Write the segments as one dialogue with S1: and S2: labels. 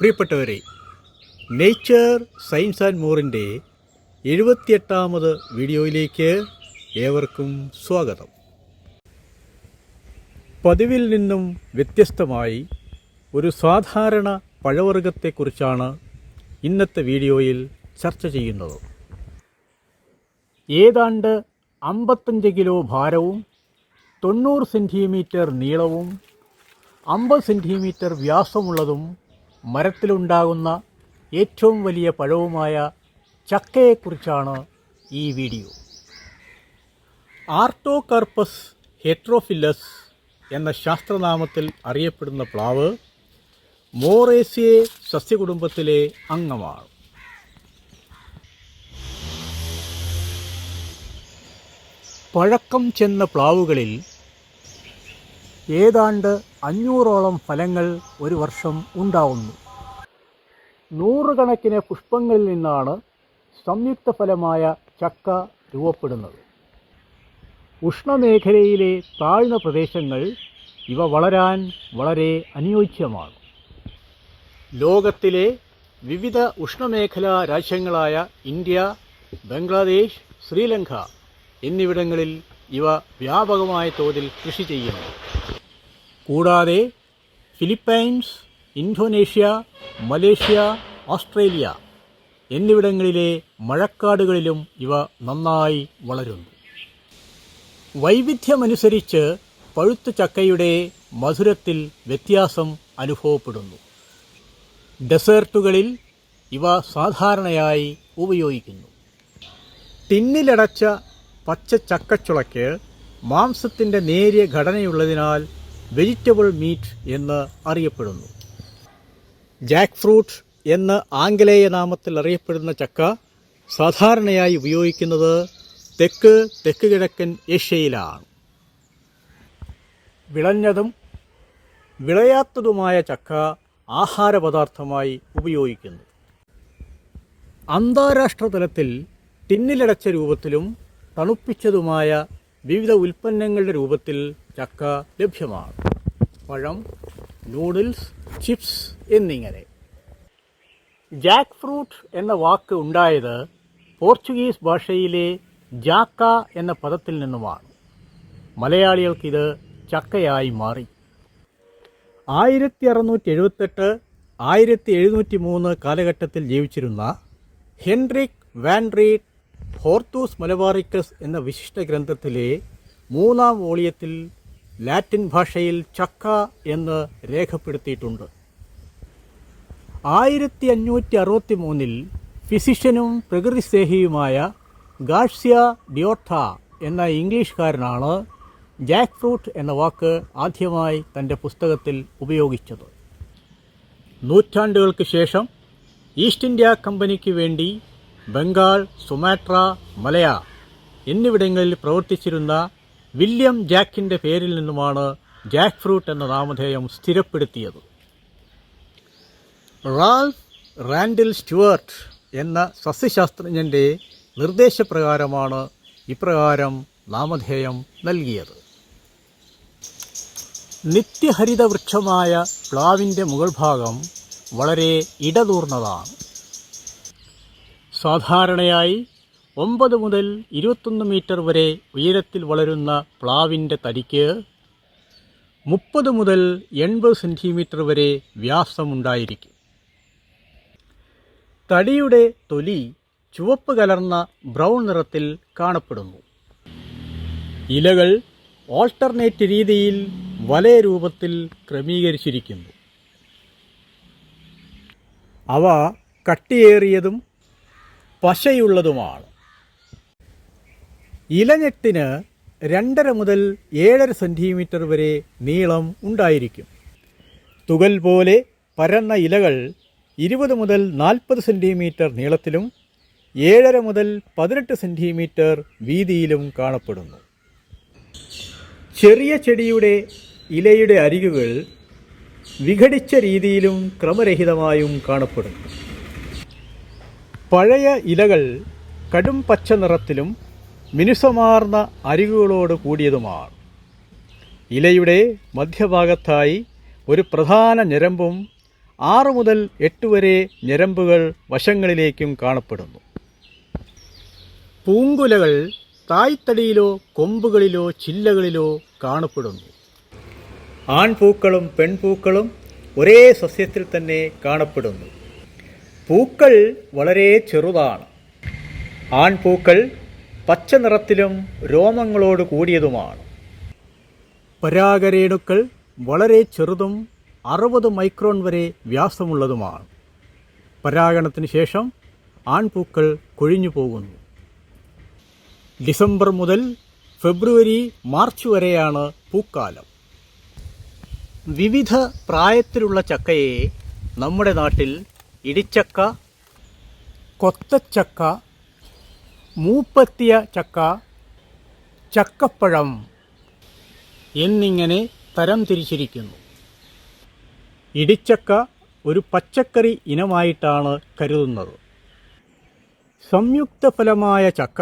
S1: പ്രിയപ്പെട്ടവരെ nature science and മോറിന്റെ എഴുപത്തിയെട്ടാമത് വീഡിയോയിലേക്ക് ഏവർക്കും സ്വാഗതം. പതിവിൽ നിന്നും വ്യത്യസ്തമായി ഒരു സാധാരണ പഴവർഗത്തെക്കുറിച്ചാണ് ഇന്നത്തെ വീഡിയോയിൽ ചർച്ച ചെയ്യുന്നത്. ഏതാണ്ട് അമ്പത്തഞ്ച് കിലോ ഭാരവും തൊണ്ണൂറ് സെന്റിമീറ്റർ നീളവും അമ്പത് സെന്റിമീറ്റർ വ്യാസമുള്ളതും മരത്തിലുണ്ടാകുന്ന ഏറ്റവും വലിയ പഴവുമായ ചക്കയെക്കുറിച്ചാണ് ഈ വീഡിയോ. ആർട്ടോകർപ്പസ് ഹെട്രോഫില്ലസ് എന്ന ശാസ്ത്രനാമത്തിൽ അറിയപ്പെടുന്ന പ്ലാവ് മോറേസിയെ സസ്യകുടുംബത്തിലെ അംഗമാണ്. പഴക്കം ചെന്ന പ്ലാവുകളിൽ ഏതാണ്ട് അഞ്ഞൂറോളം ഫലങ്ങൾ ഒരു വർഷം ഉണ്ടാവുന്നു. നൂറുകണക്കിന് പുഷ്പങ്ങളിൽ നിന്നാണ് സംയുക്ത ഫലമായ ചക്ക രൂപപ്പെടുന്നത്. ഉഷ്ണമേഖലയിലെ താഴ്ന്ന പ്രദേശങ്ങൾ ഇവ വളരാൻ വളരെ അനുയോജ്യമാണ്. ലോകത്തിലെ വിവിധ ഉഷ്ണമേഖലാ രാജ്യങ്ങളായ ഇന്ത്യ ബംഗ്ലാദേശ് ശ്രീലങ്ക എന്നിവിടങ്ങളിൽ ഇവ വ്യാപകമായ തോതിൽ കൃഷി ചെയ്യുന്നു. കൂടാതെ ഫിലിപ്പൈൻസ് ഇന്തോനേഷ്യ മലേഷ്യ ഓസ്ട്രേലിയ എന്നിവിടങ്ങളിലെ മഴക്കാടുകളിലും ഇവ നന്നായി വളരുന്നു. വൈവിധ്യമനുസരിച്ച് പഴുത്ത ചക്കയുടെ മധുരത്തിൽ വ്യത്യാസം അനുഭവപ്പെടുന്നു. ഡെസേർട്ടുകളിൽ ഇവ സാധാരണയായി ഉപയോഗിക്കുന്നു. ടിന്നിലടച്ച പച്ച ചക്കച്ചുളയ്ക്ക് മാംസത്തിന്റെ നേരിയ ഘടനയുള്ളതിനാൽ വെജിറ്റബിൾ മീറ്റ് എന്ന് അറിയപ്പെടുന്നു. ജാക്ക് ഫ്രൂട്ട് എന്ന് ആംഗലേയ നാമത്തിൽ അറിയപ്പെടുന്ന ചക്ക സാധാരണയായി ഉപയോഗിക്കുന്നത് തെക്ക് തെക്ക് കിഴക്കൻ ഏഷ്യയിലാണ്. വിളഞ്ഞതും വിളയാത്തതുമായ ചക്ക ആഹാരപദാർത്ഥമായി ഉപയോഗിക്കുന്നു. അന്താരാഷ്ട്ര തലത്തിൽ ടിന്നിലടച്ച രൂപത്തിലും തണുപ്പിച്ചതുമായ വിവിധ ഉൽപ്പന്നങ്ങളുടെ രൂപത്തിൽ ചക്ക ലഭ്യമാണ്. പഴം നൂഡിൽസ് ചിപ്സ് എന്നിങ്ങനെ. ജാക്ക് ഫ്രൂട്ട് എന്ന വാക്ക് ഉണ്ടായത് പോർച്ചുഗീസ് ഭാഷയിലെ ജാക്ക എന്ന പദത്തിൽ നിന്നുമാണ്. മലയാളികൾക്കിത് ചക്കയായി മാറി. ആയിരത്തി അറുന്നൂറ്റി എഴുപത്തെട്ട് ആയിരത്തി എഴുന്നൂറ്റി മൂന്ന് കാലഘട്ടത്തിൽ ജീവിച്ചിരുന്ന ഹെൻറിക് വാൻഡ്രീറ്റ് ഹോർത്തൂസ് മലബാറിക്കസ് എന്ന വിശിഷ്ട ഗ്രന്ഥത്തിലെ മൂന്നാം വോളിയത്തിൽ ലാറ്റിൻ ഭാഷയിൽ ചക്ക എന്ന് രേഖപ്പെടുത്തിയിട്ടുണ്ട്. ആയിരത്തി അഞ്ഞൂറ്റി അറുപത്തി മൂന്നിൽ ഫിസിഷ്യനും പ്രകൃതിസ്നേഹിയുമായ ഗാർഷ്യ ഡിയോട്ട എന്ന ഇംഗ്ലീഷുകാരനാണ് ജാക്ക് ഫ്രൂട്ട് എന്ന വാക്ക് ആദ്യമായി തന്റെ പുസ്തകത്തിൽ ഉപയോഗിച്ചത്. നൂറ്റാണ്ടുകൾക്ക് ശേഷം ഈസ്റ്റ് ഇന്ത്യ കമ്പനിക്ക് വേണ്ടി ബംഗാൾ സുമാട്ര മലയ എന്നിവിടങ്ങളിൽ പ്രവർത്തിച്ചിരുന്ന വില്യം ജാക്കിന്റെ പേരിൽ നിന്നുമാണ് ജാക്ക് ഫ്രൂട്ട് എന്ന നാമധേയം സ്ഥിരപ്പെടുത്തിയത്. റാൽഫ് റാൻഡിൽ സ്റ്റുവർട്ട് എന്ന സസ്യശാസ്ത്രജ്ഞന്റെ നിർദ്ദേശപ്രകാരമാണ് ഇപ്രകാരം നാമധേയം നൽകിയത്. നിത്യഹരിത വൃക്ഷമായ പ്ലാവിന്റെ മുകൾ ഭാഗം വളരെ ഇടതൂർന്നതാണ്. സാധാരണയായി ഒമ്പത് മുതൽ ഇരുപത്തൊന്ന് മീറ്റർ വരെ ഉയരത്തിൽ വളരുന്ന പ്ലാവിന്റെ തടിക്ക് മുപ്പത് മുതൽ എൺപത് സെന്റിമീറ്റർ വരെ വ്യാസമുണ്ടായിരിക്കും. തടിയുടെ തൊലി ചുവപ്പ് കലർന്ന ബ്രൗൺ നിറത്തിൽ കാണപ്പെടുന്നു. ഇലകൾ ഓൾട്ടർനേറ്റ് രീതിയിൽ വലയ രൂപത്തിൽ ക്രമീകരിച്ചിരിക്കുന്നു. അവ കട്ടിയേറിയതും പശയുള്ളതുമാണ്. ഇലഞ്ഞെട്ടിന് രണ്ടര മുതൽ ഏഴര സെന്റിമീറ്റർ വരെ നീളം ഉണ്ടായിരിക്കും. തുകൽ പോലെ പരന്ന ഇലകൾ ഇരുപത് മുതൽ നാൽപ്പത് സെന്റിമീറ്റർ നീളത്തിലും ഏഴര മുതൽ പതിനെട്ട് സെന്റിമീറ്റർ വീതിയിലും കാണപ്പെടുന്നു. ചെറിയ ചെടിയുടെ ഇലയുടെ അരികുകൾ വിഘടിച്ച രീതിയിലും ക്രമരഹിതമായും കാണപ്പെടുന്നു. പഴയ ഇലകൾ കടും പച്ച നിറത്തിലും മിനുസമാർന്ന അരികുകളോട് കൂടിയതുമാണ്. ഇലയുടെ മധ്യഭാഗത്തായി ഒരു പ്രധാന ഞരമ്പും ആറ് മുതൽ എട്ട് വരെ ഞരമ്പുകൾ വശങ്ങളിലേക്കും കാണപ്പെടുന്നു. പൂങ്കുലകൾ തായ്തടിയിലോ കൊമ്പുകളിലോ ചില്ലകളിലോ കാണപ്പെടുന്നു. ആൺപൂക്കളും പെൺപൂക്കളും ഒരേ സസ്യത്തിൽ തന്നെ കാണപ്പെടുന്നു. പൂക്കൾ വളരെ ചെറുതാണ്. ആൺപൂക്കൾ പച്ച നിറത്തിലും രോമങ്ങളോട് കൂടിയതുമാണ്. പരാഗരേണുക്കൾ വളരെ ചെറുതും അറുപത് മൈക്രോൺ വരെ വ്യാസമുള്ളതുമാണ്. പരാഗണത്തിന് ശേഷം ആൺപൂക്കൾ കൊഴിഞ്ഞു പോകുന്നു. ഡിസംബർ മുതൽ ഫെബ്രുവരി മാർച്ച് വരെയാണ് പൂക്കാലം. വിവിധ പ്രായത്തിലുള്ള ചക്കയെ നമ്മുടെ നാട്ടിൽ ഇടിച്ചക്ക കൊത്തച്ചക്ക മൂപ്പത്തിയ ചക്ക ചക്കപ്പഴം എന്നിങ്ങനെ തരം തിരിച്ചിരിക്കുന്നു. ഇടിച്ചക്ക ഒരു പച്ചക്കറി ഇനമായിട്ടാണ് കരുതുന്നത്. സംയുക്ത ഫലമായ ചക്ക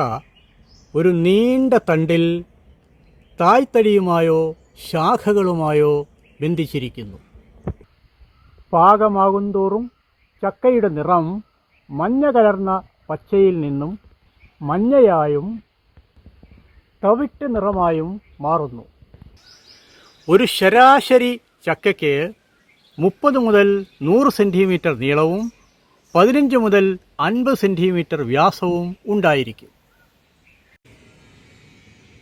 S1: ഒരു നീണ്ട തണ്ടിൽ തായ്തടിയുമായോ ശാഖകളുമായോ ബന്ധിച്ചിരിക്കുന്നു. പാകമാകുന്തോറും ചക്കയുടെ നിറം മഞ്ഞ കലർന്ന പച്ചയിൽ നിന്നും മഞ്ഞയായും തവിട്ട് നിറമായും മാറുന്നു. ഒരു ശരാശരി ചക്കയ്ക്ക് മുപ്പത് മുതൽ നൂറ് സെന്റിമീറ്റർ നീളവും പതിനഞ്ച് മുതൽ അൻപത് സെന്റിമീറ്റർ വ്യാസവും ഉണ്ടായിരിക്കും.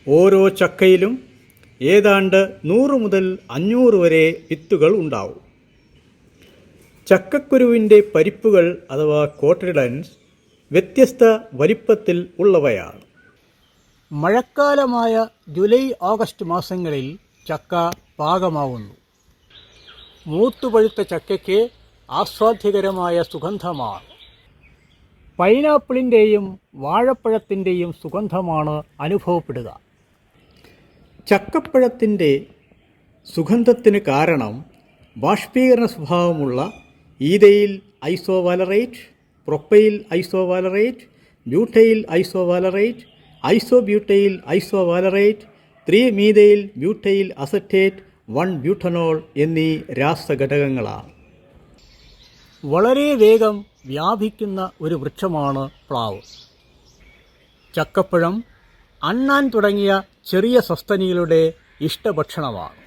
S1: ഓരോ ചക്കയിലും ഏതാണ്ട് നൂറ് മുതൽ അഞ്ഞൂറ് വരെ വിത്തുകൾ ഉണ്ടാവും. ചക്കക്കുരുവിന്റെ പരിപ്പുകൾ അഥവാ കോട്ടിഡൻസ് വ്യത്യസ്ത വലിപ്പത്തിൽ ഉള്ളവയാണ്. മഴക്കാലമായ ജൂലൈ ഓഗസ്റ്റ് മാസങ്ങളിൽ ചക്ക പാകമാവുന്നു. മൂത്തുപഴുത്ത ചക്കയ്ക്ക് ആസ്വാദ്യകരമായ സുഗന്ധമാണ്. പൈനാപ്പിളിന്റെയും വാഴപ്പഴത്തിന്റെയും സുഗന്ധമാണ് അനുഭവപ്പെടുക. ചക്കപ്പഴത്തിന്റെ സുഗന്ധത്തിന് കാരണം ബാഷ്പീകരണ സ്വഭാവമുള്ള ethyl isovalerate propyl isovalerate butyl isovalerate isobutyl isovalerate three methyl butyl acetate one butanol എന്നീ രാസഘടകങ്ങളാണ്. വളരെ വേഗം വ്യാപിക്കുന്ന ഒരു വൃക്ഷമാണ് പ്ലാവ്. ചക്കപ്പഴം അണ്ണാൻ തുടങ്ങിയ ചെറിയ സസ്തനികളുടെ ഇഷ്ടഭക്ഷണമാണ്.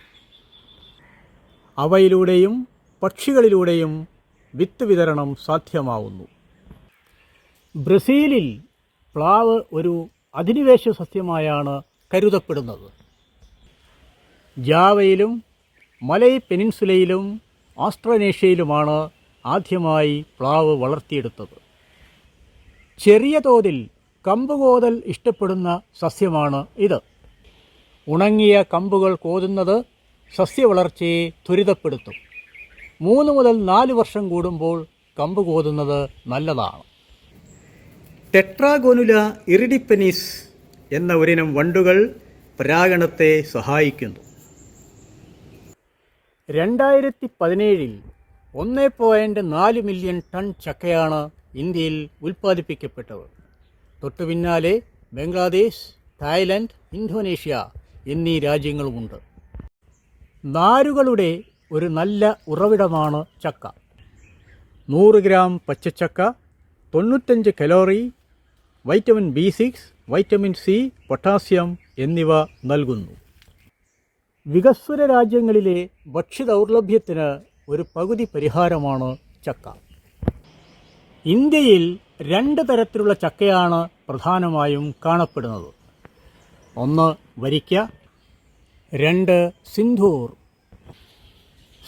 S1: അവയിലൂടെയും പക്ഷികളിലൂടെയും വിത്ത് വിതരണം സാധ്യമാവുന്നു. ബ്രസീലിൽ പ്ലാവ് ഒരു അധിനിവേശ സസ്യമായാണ് കരുതപ്പെടുന്നത്. ജാവയിലും മലൈ പെനിൻസുലയിലും ആസ്ട്രനേഷ്യയിലുമാണ് ആദ്യമായി പ്ലാവ് വളർത്തിയെടുത്തത്. ചെറിയ തോതിൽ കമ്പുകോതൽ ഇഷ്ടപ്പെടുന്ന സസ്യമാണ് ഇത്. ഉണങ്ങിയ കമ്പുകൾ കോതുന്നത് സസ്യവളർച്ചയെ ത്വരിതപ്പെടുത്തും. മൂന്ന് മുതൽ നാല് വർഷം കൂടുമ്പോൾ കമ്പ് കോതുന്നത് നല്ലതാണ്. ടെട്രാഗോനുല ഇറിഡിപ്പനീസ് എന്ന ഒരിനം വണ്ടുകൾ പരാഗണത്തെ സഹായിക്കുന്നു. രണ്ടായിരത്തി പതിനേഴിൽ ഒന്ന് പോയിന്റ് നാല് മില്യൺ ടൺ ചക്കയാണ് ഇന്ത്യയിൽ ഉൽപ്പാദിപ്പിക്കപ്പെട്ടത്. തൊട്ടു പിന്നാലെ ബംഗ്ലാദേശ് തായ്ലൻഡ് ഇന്തോനേഷ്യ എന്നീ രാജ്യങ്ങളുമുണ്ട്. നാരുകളുടെ ഒരു നല്ല ഉറവിടമാണ് ചക്ക. നൂറ് ഗ്രാം പച്ചച്ചക്ക തൊണ്ണൂറ്റഞ്ച് calorie vitamin B six vitamin C potassium എന്നിവ നൽകുന്നു. വികസ്വര രാജ്യങ്ങളിലെ ഭക്ഷ്യദൗർലഭ്യത്തിന് ഒരു പകുതി പരിഹാരമാണ് ചക്ക. ഇന്ത്യയിൽ രണ്ട് തരത്തിലുള്ള ചക്കയാണ് പ്രധാനമായും കാണപ്പെടുന്നത്. ഒന്ന് വരിക്ക രണ്ട് സിന്ധൂർ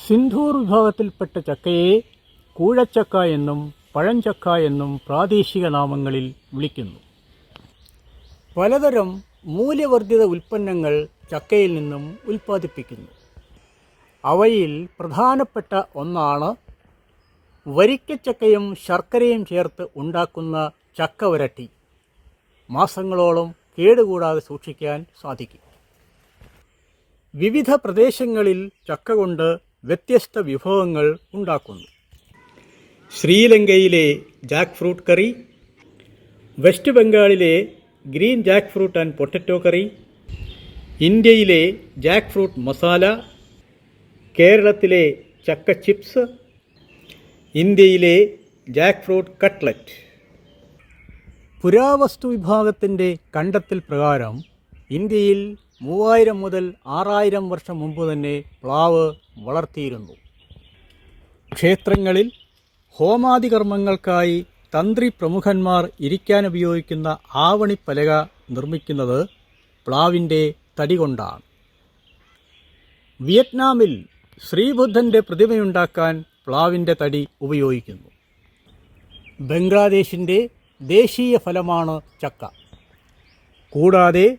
S1: സിന്ധൂർ വിഭാഗത്തിൽപ്പെട്ട ചക്കയെ കൂഴച്ചക്ക എന്നും പഴഞ്ചക്ക എന്നും പ്രാദേശിക നാമങ്ങളിൽ വിളിക്കുന്നു. പലതരം മൂല്യവർദ്ധിത ഉൽപ്പന്നങ്ങൾ ചക്കയിൽ നിന്നും ഉൽപ്പാദിപ്പിക്കുന്നു. അവയിൽ പ്രധാനപ്പെട്ട ഒന്നാണ് വരിക്കച്ചക്കയും ശർക്കരയും ചേർത്ത് ഉണ്ടാക്കുന്ന ചക്ക വരട്ടി മാസങ്ങളോളം കേടുകൂടാതെ സൂക്ഷിക്കാൻ സാധിക്കും. വിവിധ പ്രദേശങ്ങളിൽ ചക്ക കൊണ്ട് വ്യത്യസ്ത വിഭവങ്ങൾ ഉണ്ടാക്കുന്നു. ശ്രീലങ്കയിലെ ജാക്ക് ഫ്രൂട്ട് കറി വെസ്റ്റ് ബംഗാളിലെ green jackfruit and potato curry ഇന്ത്യയിലെ ജാക്ക് ഫ്രൂട്ട് മസാല കേരളത്തിലെ ചക്ക ചിപ്സ് ഇന്ത്യയിലെ ജാക്ക് ഫ്രൂട്ട് കട്ട്ലറ്റ്. പുരാവസ്തു വിഭാഗത്തിന്റെ കണ്ടെത്തൽ പ്രകാരം ഇന്ത്യയിൽ മൂവായിരം മുതൽ ആറായിരം വർഷം മുമ്പ് തന്നെ പ്ലാവ് വളർത്തിയിരുന്നു. ക്ഷേത്രങ്ങളിൽ ഹോമാദി കർമ്മങ്ങൾക്കായി തന്ത്രി പ്രമുഖന്മാർ ഇരിക്കാൻ ഉപയോഗിക്കുന്ന ആവണിപ്പലക നിർമ്മിക്കുന്നത് പ്ലാവിന്റെ തടി കൊണ്ടാണ് വിയറ്റ്നാമിൽ ശ്രീബുദ്ധന്റെ പ്രതിമയുണ്ടാക്കാൻ പ്ലാവിന്റെ തടി ഉപയോഗിക്കുന്നു. ബംഗ്ലാദേശിന്റെ ദേശീയ ഫലമാണ് ചക്ക. കൂടാതെ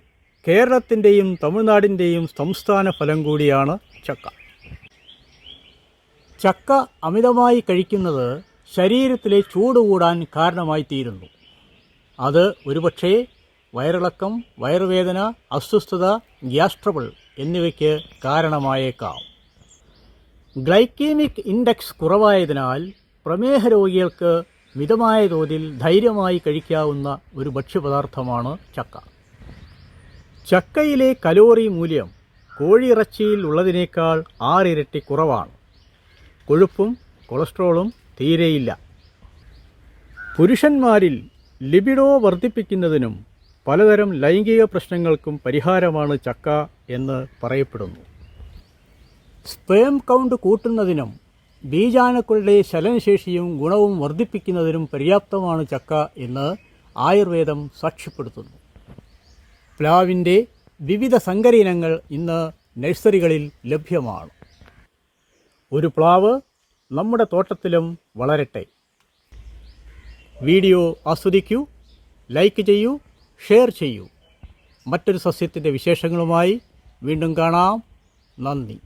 S1: കേരളത്തിന്റെയും തമിഴ്നാടിന്റെയും സംസ്ഥാന ഫലം കൂടിയാണ് ചക്ക. ചക്ക അമിതമായി കഴിക്കുന്നത് ശരീരത്തിലെ ചൂട് കൂടാൻ കാരണമായി തീരുന്നു അത് ഒരുപക്ഷേ വയറിളക്കം വയറുവേദന അസ്വസ്ഥത ഗ്യാസ്ട്രബിൾ എന്നിവയ്ക്ക് കാരണമായേക്കാം. ഗ്ലൈക്കീമിക് ഇൻഡെക്സ് കുറവായതിനാൽ പ്രമേഹ രോഗികൾക്ക് മിതമായ തോതിൽ ധൈര്യമായി കഴിക്കാവുന്ന ഒരു ഭക്ഷ്യപദാർത്ഥമാണ് ചക്ക. ചക്കയിലെ കലോറി മൂല്യം കോഴിയിറച്ചിയിൽ ഉള്ളതിനേക്കാൾ ആറിരട്ടി കുറവാണ്. കൊഴുപ്പും കൊളസ്ട്രോളും തീരെയില്ല. പുരുഷന്മാരിൽ ലിബിഡോ വർദ്ധിപ്പിക്കുന്നതിനും പലതരം ലൈംഗിക പ്രശ്നങ്ങൾക്കും പരിഹാരമാണ് ചക്ക എന്ന് പറയപ്പെടുന്നു. സ്പേം കൗണ്ട് കൂട്ടുന്നതിനും ബീജാണുക്കളുടെ ചലനശേഷിയും ഗുണവും വർദ്ധിപ്പിക്കുന്നതിനും പര്യാപ്തമാണ് ചക്ക എന്ന് ആയുർവേദം സാക്ഷ്യപ്പെടുത്തുന്നു. പ്ലാവിന്റെ വിവിധ സങ്കരയിനങ്ങൾ ഇന്ന് നഴ്സറികളിൽ ലഭ്യമാണ്. ഒരു പ്ലാവ് നമ്മുടെ തോട്ടത്തിലും വളരട്ടെ. വീഡിയോ ആസ്വദിക്കൂ ലൈക്ക് ചെയ്യൂ ഷെയർ ചെയ്യൂ. മറ്റൊരു സസ്യത്തിന്റെ വിശേഷങ്ങളുമായി വീണ്ടും കാണാം. നന്ദി.